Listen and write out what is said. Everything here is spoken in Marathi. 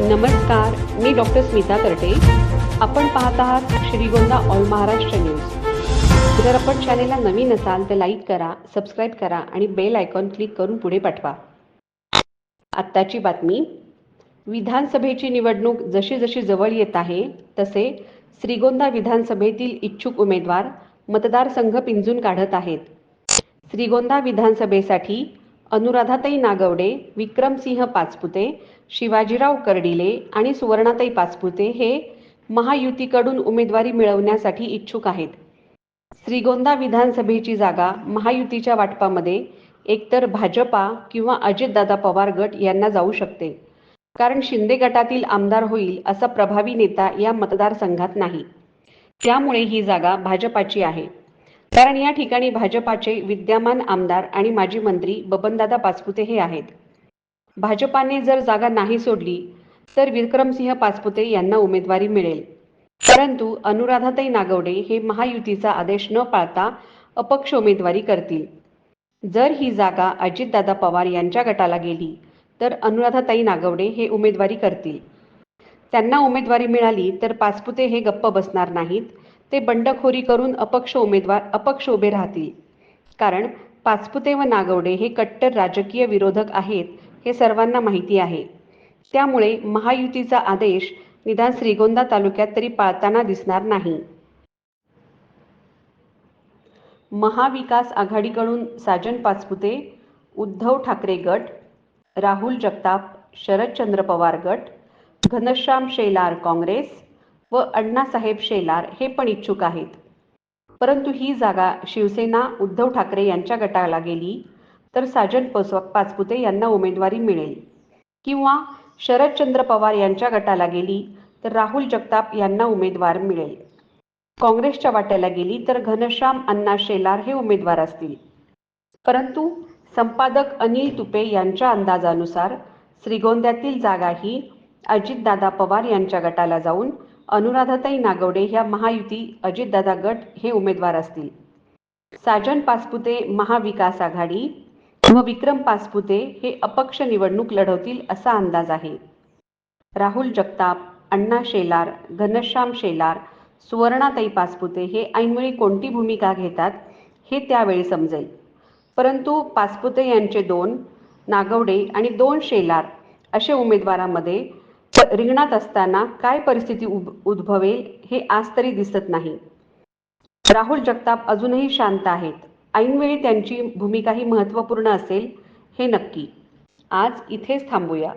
नमस्कार मी डॉक्टर स्मिता करटे आपण पाहत आहात श्रीगोंदा ऑल महाराष्ट्र न्यूज. जर आपण चॅनेलला नवीन असाल तर लाईक करा सबस्क्राईब करा आणि बेल आयकॉन क्लिक करून पुढे पाठवा. आत्ताची बातमी. विधानसभेची निवडणूक जशी जशी जवळ येत आहे तसे श्रीगोंदा विधानसभेतील इच्छुक उमेदवार मतदारसंघ पिंजून काढत आहेत. श्रीगोंदा विधानसभेसाठी अनुराधाताई नागवडे विक्रमसिंह पाचपुते शिवाजीराव कर्डिले आणि सुवर्णाताई पाचपुते हे महायुतीकडून उमेदवारी मिळवण्यासाठी इच्छुक आहेत. श्रीगोंदा विधानसभेची जागा महायुतीच्या वाटपामध्ये एकतर भाजपा किंवा अजितदादा पवार गट यांना जाऊ शकते. कारण शिंदे गटातील आमदार होईल असा प्रभावी नेता या मतदारसंघात नाही. त्यामुळे ही जागा भाजपाची आहे. कारण या ठिकाणी भाजपाचे विद्यमान आमदार आणि माजी मंत्री बबनदादा पाचपुते हे आहेत. भाजपाने जर जागा नाही सोडली तर विक्रमसिंह पाचपुते यांना उमेदवारी मिळेल. परंतु अनुराधाताई नागवडे हे महायुतीचा आदेश न पाळता अपक्ष उमेदवारी करतील. जर ही जागा अजितदादा पवार यांच्या गटाला गेली तर अनुराधाताई नागवडे हे उमेदवारी करतील. त्यांना उमेदवारी मिळाली तर पाचपुते हे गप्प बसणार नाहीत. ते बंडखोरी करून अपक्ष उमेदवार अपक्ष उभे राहतील. कारण पाचपुते व नागवडे हे कट्टर राजकीय विरोधक आहेत हे सर्वांना माहिती आहे. त्यामुळे महायुतीचा आदेश निदान श्रीगोंदा तालुक्यात तरी पाळताना दिसणार नाही. महाविकास आघाडीकडून साजन पाचपुते उद्धव ठाकरे गट राहुल जगताप शरदचंद्र पवार गट घनश्याम शेलार काँग्रेस व अण्णासाहेब शेलार हे पण इच्छुक आहेत. परंतु ही जागा शिवसेना उद्धव ठाकरे यांच्या गटाला गेली तर साजन पाचपुते यांना उमेदवारी मिळेल. किंवा शरदचंद्र पवार यांच्या गटाला गेली तर राहुल जगताप यांना उमेदवार मिळेल. काँग्रेसच्या वाट्याला गेली तर घनश्याम अण्णा शेलार हे उमेदवार असतील. परंतु संपादक अनिल तुपे यांच्या अंदाजानुसार श्रीगोंद्यातील जागा ही अजितदादा पवार यांच्या गटाला जाऊन अनुराधाताई नागवडे ह्या महायुती अजितदादा गट हे उमेदवार असतील. साजन पासपुते महाविकास आघाडी व विक्रम पासपुते हे अपक्ष निवडणूक लढवतील असा अंदाज आहे. राहुल जगताप अण्णा शेलार घनश्याम शेलार सुवर्णाताई पासपुते हे ऐनवेळी कोणती भूमिका घेतात हे त्यावेळी समजेल. परंतु पासपुते यांचे दोन नागवडे आणि दोन शेलार असे उमेदवारामध्ये रिंगणात असताना काय परिस्थिती उद्भवेल हे आज तरी दिसत नाही. राहुल जगताप अजूनही शांत आहेत. ऐनवेळी त्यांची भूमिकाही महत्त्वपूर्ण महत्त्वपूर्ण असेल हे नक्की. आज इथेच थांबूया.